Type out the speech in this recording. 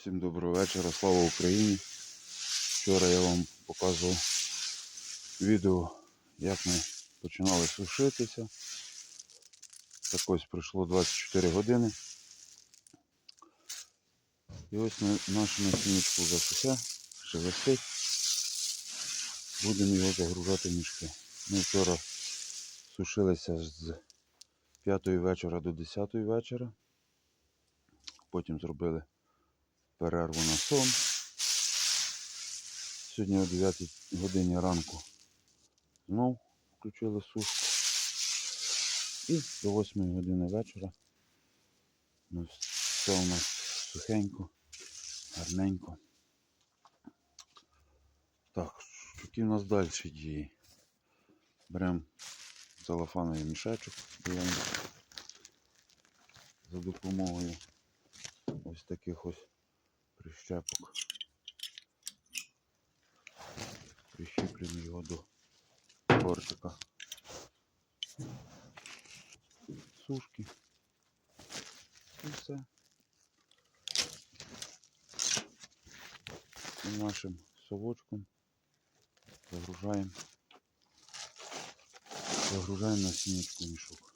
Всім доброго вечора, слава Україні. Вчора я вам показував відео, як ми починали сушитися. Так ось пройшло 24 години. І ось на- наше насіннячко вже сухе, ще висить. Будемо його загружати в мішки. Ми вчора сушилися з 5 вечора до 10 вечора. Потім зробили перерву на сон. Сьогодні о 9 годині ранку знов включили сушку. І до 8 години вечора ну, все у нас сухенько, гарненько. Так, які в нас далі дії? Беремо целофановий мішечок, за допомогою ось таких ось прищепок. Прищіплюємо його до бортика сушки. І все. І нашим совочком загружаємо. Загружаємо на сінечку мішок.